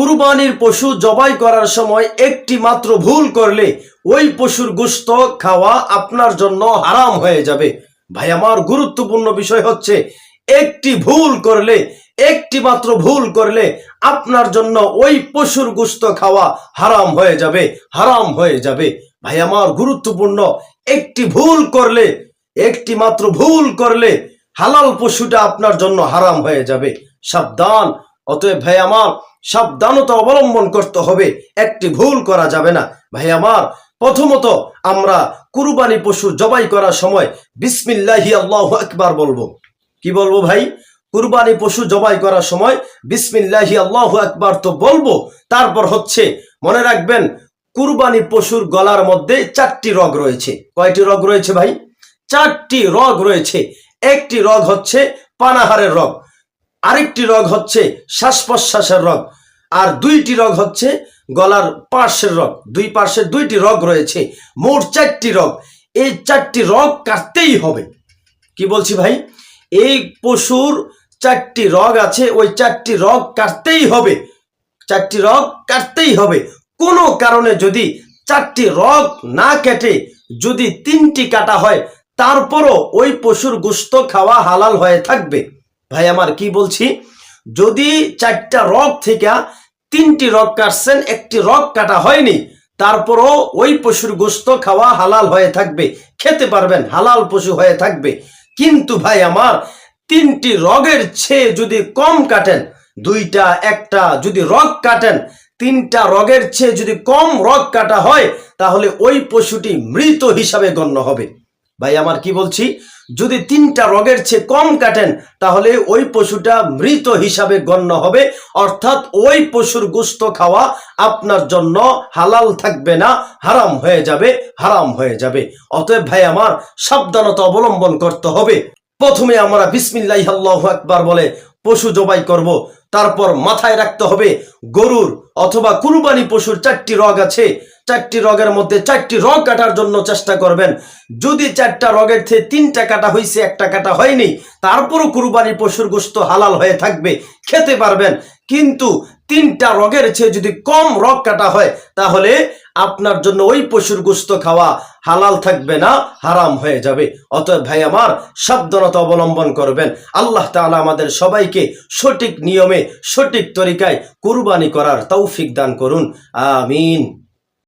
কুরবানির পশু জবাই করার সময় একটি মাত্র ভুল করলে ওই পশুর গোস্ত খাওয়া আপনার জন্য হারাম হয়ে যাবে। ভাই, আমার গুরুত্বপূর্ণ বিষয় হচ্ছে, একটি ভুল করলে, একটি মাত্র ভুল করলে আপনার জন্য ওই পশুর গোস্ত খাওয়া হারাম হয়ে যাবে, হারাম হয়ে যাবে। ভাই, আমার গুরুত্বপূর্ণ, একটি ভুল করলে, একটি মাত্র ভুল করলে হালাল পশুটা আপনার জন্য হারাম হয়ে যাবে। সাবধান অতএব ভাই আমার, সাবধানতা অবলম্বন করতে হবে, একটি ভুল করা যাবে না। ভাই আমার, প্রথমত আমরা কুরবানি পশু জবাই করার সময় বিসমিল্লাহি আল্লাহ একবার বলব। কি বলব ভাই? কুরবানি পশু জবাই করার সময় বিসমিল্লাহি আল্লাহ একবার তো বলব, তারপর হচ্ছে মনে রাখবেন কুরবানি পশুর গলার মধ্যে চারটি রগ রয়েছে। কয়টি রগ রয়েছে ভাই? চারটি রগ রয়েছে। একটি রগ হচ্ছে পানাহারের রগ। আরেকটি রগ হচ্ছে শ্বাস প্রশ্বাসের রগ, আর দুইটি রগ হচ্ছে গলার পার্শ্বের রগ। দুই পার্শ্বের দুইটি রগ রয়েছে, মোট চারটি রগ। এই চারটি রগ কাটতেই হবে। কি বলছি ভাই? এই পশুর চারটি রগ আছে, ওই চারটি রগ কাটতেই হবে। চারটি রগ কাটতেই হবে। কোনো কারণে যদি চারটি রগ না কেটে যদি তিনটি কাটা হয়, তারপরও ওই পশুর গোস্ত খাওয়া হালাল হয়ে থাকবে। ভাই, আমার কি বলছি? যদি চারটা রগ থেকে তিনটি রগ কাটছেন, একটি রগ কাটা হয়নি, তারপরও ওই পশুর গোস্ত খাওয়া হালাল হয়ে থাকবে, খেতে পারবেন, হালাল পশু হয়ে থাকবে। কিন্তু ভাই, আমার তিনটি রগের চেয়ে যদি কম কাটেন, দুইটা, একটা যদি রগ কাটেন, তিনটা রগের চেয়ে যদি কম রগ কাটা হয়, তাহলে ওই পশুটি মৃত হিসাবে গণ্য হবে। ভাই, আমার কি বলছি? যদি তিনটা রোগের চেয়ে কম কাটেন, তাহলে ওই পশুটা মৃত হিসাবে গণ্য হবে। অর্থাৎ ওই পশুর গুস্ত খাওয়া আপনার জন্য হালাল থাকবে না, হারাম হয়ে যাবে, হারাম হয়ে যাবে। অতএব ভাই, আমার সাবধানতা অবলম্বন করতে হবে। প্রথমে আমরা বিসমিল্লাহ আল্লাহ একবার বলে পশু জবাই করব। তারপর মাথায় রাখতে হবে গরুর অথবা কুরবানি পশুর চারটি রগ আছে। চারটি রগের মধ্যে চারটি রগ কাটার জন্য চেষ্টা করবেন। যদি চারটা রগের থেকে তিনটা কাটা হয়েছে একটা কাটা হয়নি, তারপরও কুরবানি পশুর গোস্ত হালাল হয়ে থাকবে, খেতে পারবেন। কিন্তু তিনটা রগের চেয়ে যদি কম রগ কাটা হয়, তাহলে আপনার জন্য ওই পশুর গুস্ত খাওয়া হালাল থাকবে না, হারাম হয়ে যাবে। অতএব ভাই আমার, সাবধানতা অবলম্বন করবেন। আল্লাহ তালা আমাদের সবাইকে সঠিক নিয়মে, সঠিক তরিকায় কুরবানি করার তৌফিক দান করুন। আমিন।